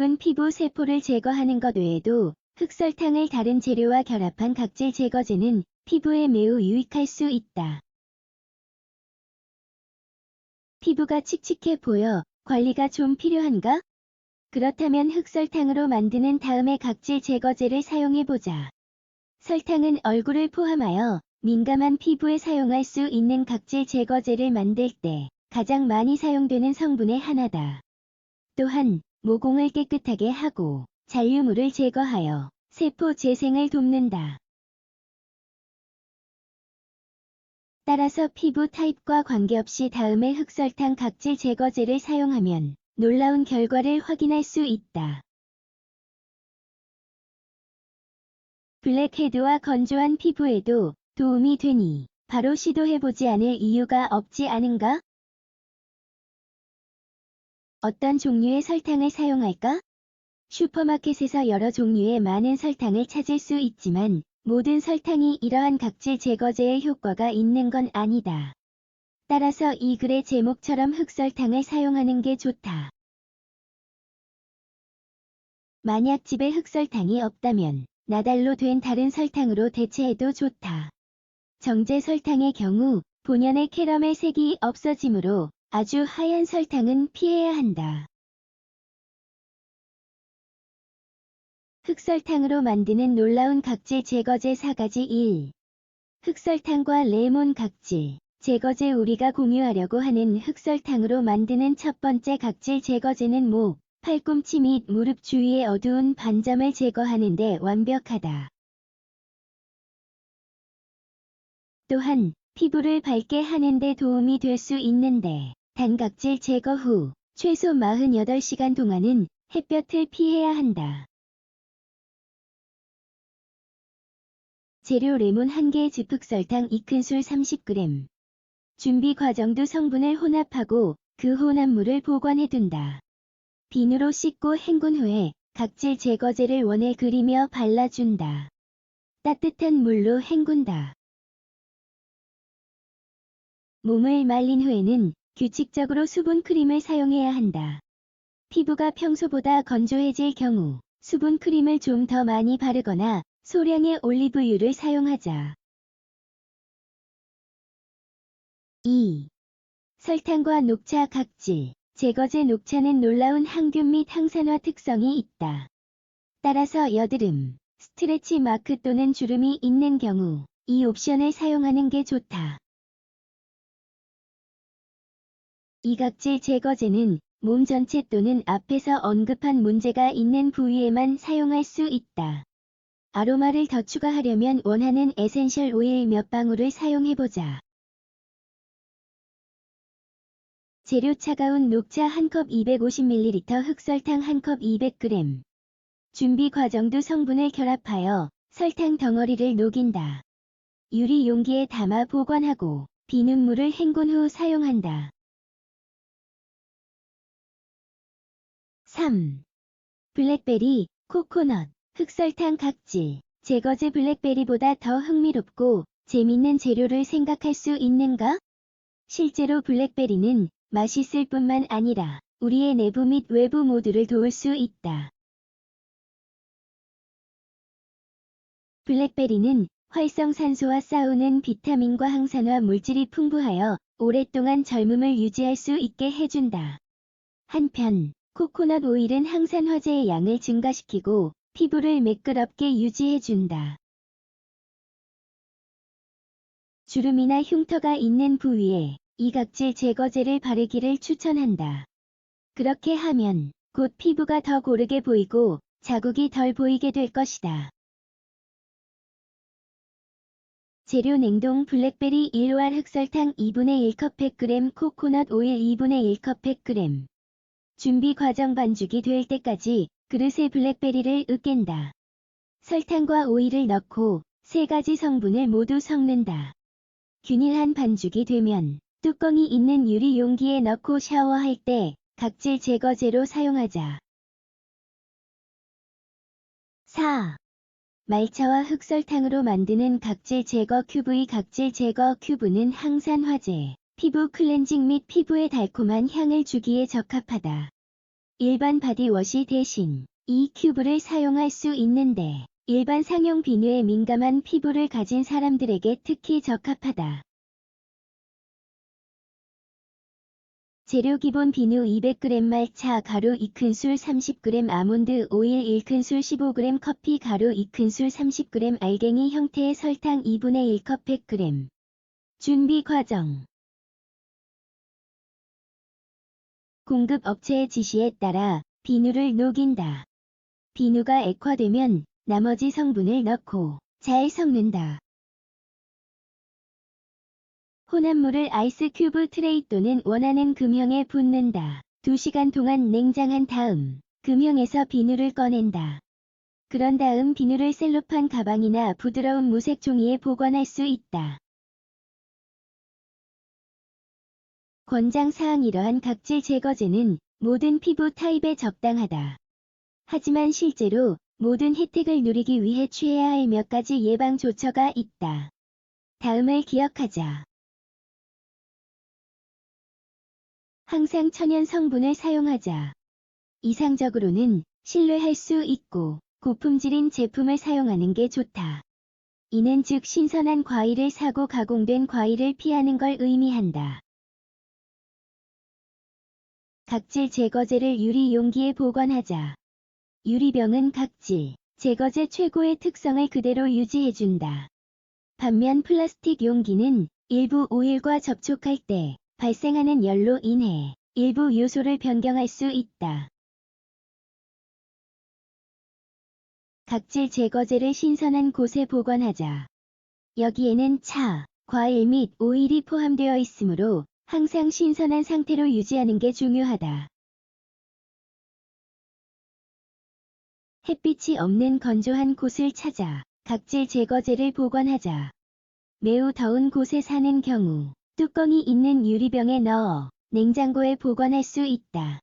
죽은 피부 세포를 제거하는 것 외에도 흑설탕을 다른 재료와 결합한 각질 제거제는 피부에 매우 유익할 수 있다. 피부가 칙칙해 보여 관리가 좀 필요한가? 그렇다면 흑설탕으로 만드는 다음에 각질 제거제를 사용해보자. 설탕은 얼굴을 포함하여 민감한 피부에 사용할 수 있는 각질 제거제를 만들 때 가장 많이 사용되는 성분의 하나다. 또한 모공을 깨끗하게 하고 잔류물을 제거하여 세포 재생을 돕는다. 따라서 피부 타입과 관계없이 다음에 흑설탕 각질 제거제를 사용하면 놀라운 결과를 확인할 수 있다. 블랙헤드와 건조한 피부에도 도움이 되니 바로 시도해보지 않을 이유가 없지 않은가? 어떤 종류의 설탕을 사용할까? 슈퍼마켓에서 여러 종류의 많은 설탕을 찾을 수 있지만 모든 설탕이 이러한 각질 제거제의 효과가 있는 건 아니다. 따라서 이 글의 제목처럼 흑설탕을 사용하는 게 좋다. 만약 집에 흑설탕이 없다면 나달로 된 다른 설탕으로 대체해도 좋다. 정제 설탕의 경우 본연의 캐러멜 색이 없어지므로 아주 하얀 설탕은 피해야 한다. 흑설탕으로 만드는 놀라운 각질 제거제 4가지 1. 흑설탕과 레몬 각질 제거제 우리가 공유하려고 하는 흑설탕으로 만드는 첫 번째 각질 제거제는 목, 팔꿈치 및 무릎 주위의 어두운 반점을 제거하는 데 완벽하다. 또한 피부를 밝게 하는 데 도움이 될 수 있는데 단각질 제거 후 최소 48시간 동안은 햇볕을 피해야 한다. 재료 레몬 1개 즙흑설탕 2큰술 30g 준비 과정도 성분을 혼합하고 그 혼합물을 보관해둔다. 비누로 씻고 헹군 후에 각질 제거제를 원에 그리며 발라준다. 따뜻한 물로 헹군다. 몸을 말린 후에는 규칙적으로 수분 크림을 사용해야 한다. 피부가 평소보다 건조해질 경우 수분 크림을 좀 더 많이 바르거나 소량의 올리브유를 사용하자. 2. 설탕과 녹차 각질 제거제 녹차는 놀라운 항균 및 항산화 특성이 있다. 따라서 여드름, 스트레치 마크 또는 주름이 있는 경우 이 옵션을 사용하는 게 좋다. 이 각질 제거제는 몸 전체 또는 앞에서 언급한 문제가 있는 부위에만 사용할 수 있다. 아로마를 더 추가하려면 원하는 에센셜 오일 몇 방울을 사용해보자. 재료 차가운 녹차 1컵 250ml 흑설탕 1컵 200g 준비 과정 도 성분을 결합하여 설탕 덩어리를 녹인다. 유리 용기에 담아 보관하고 비눗물을 헹군 후 사용한다. 3. 블랙베리, 코코넛, 흑설탕 각질, 제거제 블랙베리보다 더 흥미롭고 재밌는 재료를 생각할 수 있는가? 실제로 블랙베리는 맛있을 뿐만 아니라 우리의 내부 및 외부 모두를 도울 수 있다. 블랙베리는 활성산소와 싸우는 비타민과 항산화 물질이 풍부하여 오랫동안 젊음을 유지할 수 있게 해준다. 한편 코코넛 오일은 항산화제의 양을 증가시키고 피부를 매끄럽게 유지해준다. 주름이나 흉터가 있는 부위에 이각질 제거제를 바르기를 추천한다. 그렇게 하면 곧 피부가 더 고르게 보이고 자국이 덜 보이게 될 것이다. 재료 냉동 블랙베리 1왈 흑설탕 2분의 1컵 100g 코코넛 오일 2분의 1컵 100g 준비 과정 반죽이 될 때까지 그릇에 블랙베리를 으깬다. 설탕과 오일을 넣고 세 가지 성분을 모두 섞는다. 균일한 반죽이 되면 뚜껑이 있는 유리 용기에 넣고 샤워할 때 각질 제거제로 사용하자. 4. 말차와 흑설탕으로 만드는 각질 제거 큐브 이 각질 제거 큐브는 항산화제, 피부 클렌징 및 피부에 달콤한 향을 주기에 적합하다. 일반 바디워시 대신 이 큐브를 사용할 수 있는데 일반 상용 비누에 민감한 피부를 가진 사람들에게 특히 적합하다. 재료 기본 비누 200g 말차 가루 2큰술 30g 아몬드 오일 1큰술 15g 커피 가루 2큰술 30g 알갱이 형태의 설탕 2분의 1컵 100g 준비 과정 공급 업체의 지시에 따라 비누를 녹인다. 비누가 액화되면 나머지 성분을 넣고 잘 섞는다. 혼합물을 아이스 큐브 트레이 또는 원하는 금형에 붓는다. 2시간 동안 냉장한 다음 금형에서 비누를 꺼낸다. 그런 다음 비누를 셀로판 가방이나 부드러운 무색 종이에 보관할 수 있다. 권장사항 이러한 각질 제거제는 모든 피부 타입에 적당하다. 하지만 실제로 모든 혜택을 누리기 위해 취해야 할 몇 가지 예방 조처가 있다. 다음을 기억하자. 항상 천연 성분을 사용하자. 이상적으로는 신뢰할 수 있고 고품질인 제품을 사용하는 게 좋다. 이는 즉 신선한 과일을 사고 가공된 과일을 피하는 걸 의미한다. 각질 제거제를 유리 용기에 보관하자. 유리병은 각질 제거제 최고의 특성을 그대로 유지해준다. 반면 플라스틱 용기는 일부 오일과 접촉할 때 발생하는 열로 인해 일부 요소를 변경할 수 있다. 각질 제거제를 신선한 곳에 보관하자. 여기에는 차, 과일 및 오일이 포함되어 있으므로 항상 신선한 상태로 유지하는 게 중요하다. 햇빛이 없는 건조한 곳을 찾아 각질 제거제를 보관하자. 매우 더운 곳에 사는 경우 뚜껑이 있는 유리병에 넣어 냉장고에 보관할 수 있다.